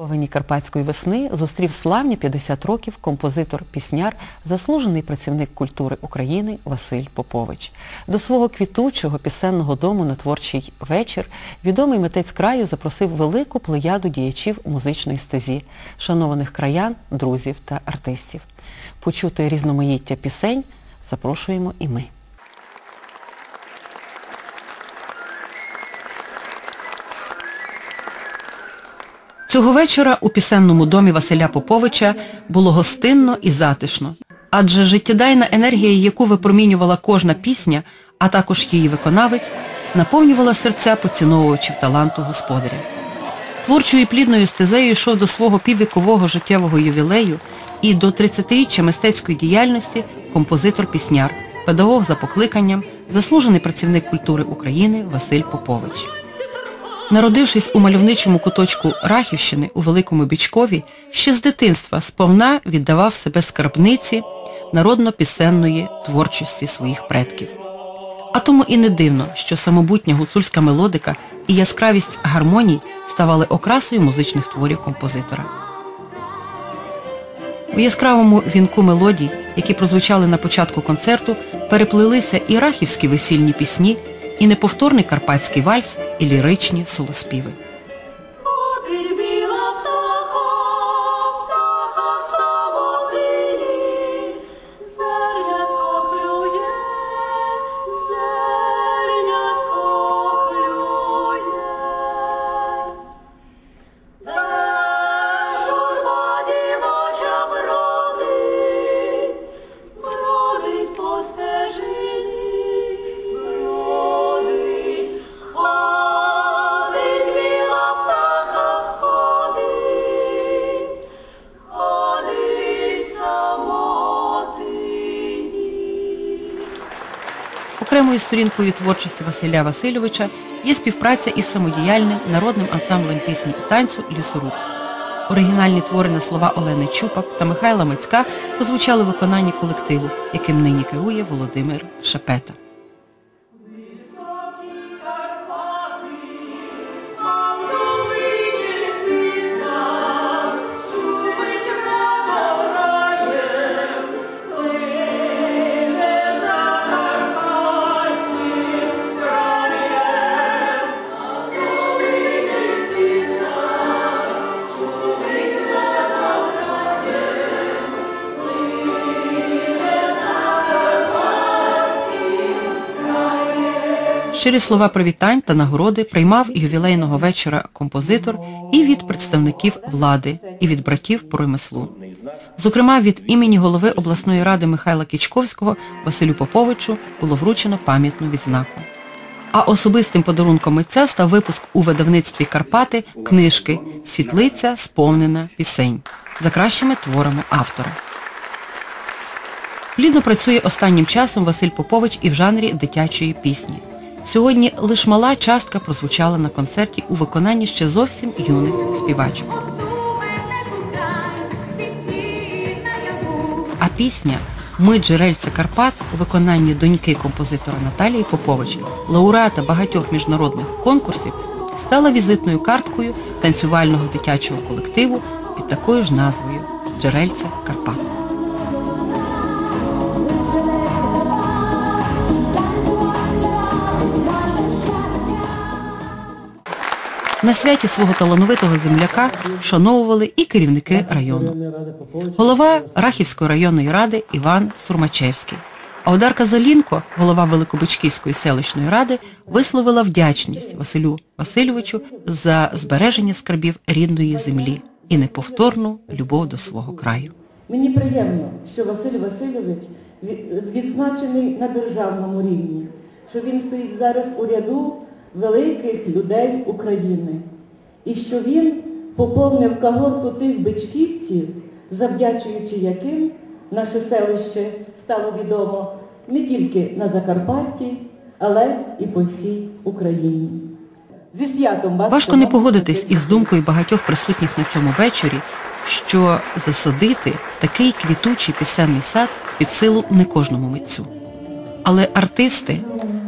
Овені Карпатської весни зустрів славні 50 років композитор-пісняр, заслужений працівник культури України Василь Попович. До свого квітучого пісенного дому на творчий вечір відомий митець краю запросив велику плеяду діячів музичної стезі, шанованих краян, друзів та артистів. Почути різноманіття пісень запрошуємо і ми. Цього вечора у пісенному домі Василя Поповича було гостинно і затишно, адже життєдайна енергія, яку випромінювала кожна пісня, а також її виконавець, наповнювала серця поціновувачів таланту господаря. Творчою і плідною стезею йшов до свого піввікового життєвого ювілею і до 30-річчя мистецької діяльності композитор-пісняр, педагог за покликанням, заслужений працівник культури України Василь Попович. Народившись у мальовничому куточку Рахівщини у Великому Бічкові, ще з дитинства сповна віддавав себе скарбниці народно-пісенної творчості своїх предків. А тому і не дивно, що самобутня гуцульська мелодика і яскравість гармоній ставали окрасою музичних творів композитора. У яскравому вінку мелодій, які прозвучали на початку концерту, переплилися і рахівські весільні пісні, і неповторний карпатський вальс, і ліричні солоспіви. Окремою сторінкою творчості Василя Васильовича є співпраця із самодіяльним народним ансамблем пісні і танцю Лісорук. Оригінальні твори на слова Олени Чупак та Михайла Мицька прозвучали в виконанні колективу, яким нині керує Володимир Шепета. Щирі слова привітань та нагороди приймав ювілейного вечора композитор і від представників влади, і від братів по ремеслу. Зокрема, від імені голови обласної ради Михайла Кічковського Василю Поповичу було вручено пам'ятну відзнаку. А особистим подарунком митця став випуск у видавництві Карпати книжки Світлиця сповнена пісень за кращими творами автора. Плідно працює останнім часом Василь Попович і в жанрі дитячої пісні. Сьогодні лише мала частка прозвучала на концерті у виконанні ще зовсім юних співачок. А пісня Ми джерельце Карпат у виконанні доньки композитора Наталії Попович, лауреата багатьох міжнародних конкурсів, стала візитною карткою танцювального дитячого колективу під такою ж назвою Джерельце Карпат. На святі свого талановитого земляка вшановували і керівники району. Голова Рахівської районної ради Іван Сурмачевський. А Одарка Залінко, голова Великобичківської селищної ради, висловила вдячність Василю Васильовичу за збереження скарбів рідної землі і неповторну любов до свого краю. Мені приємно, що Василь Васильович відзначений на державному рівні, що він стоїть зараз у ряду великих людей України. І що він поповнив когорту тих бичківців, завдячуючи яким наше селище стало відомо не тільки на Закарпатті, але і по всій Україні. Зі святом! Важко не погодитись із думкою багатьох присутніх на цьому вечорі, що засадити такий квітучий пісенний сад під силу не кожному митцю. Але артисти,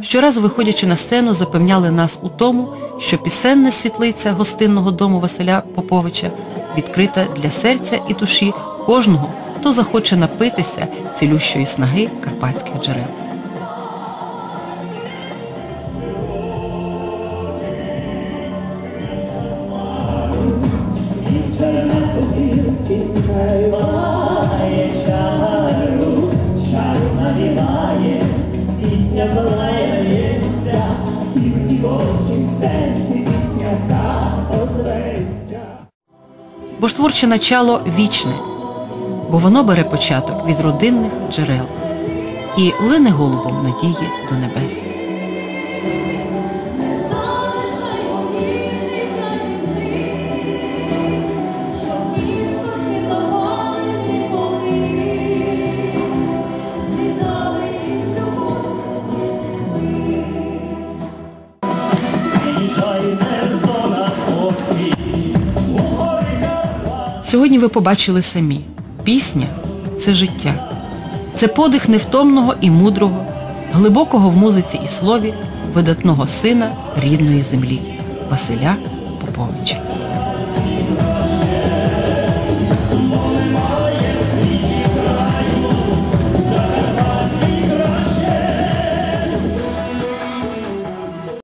щоразу виходячи на сцену, запевняли нас у тому, що пісенна світлиця гостинного дому Василя Поповича відкрита для серця і душі кожного, хто захоче напитися цілющої снаги карпатських джерел. Бо ж творче начало вічне, бо воно бере початок від родинних джерел і лине голубом надії до небес. Сьогодні ви побачили самі. Пісня це життя. Це подих невтомного і мудрого, глибокого в музиці і слові, видатного сина рідної землі Василя Поповича.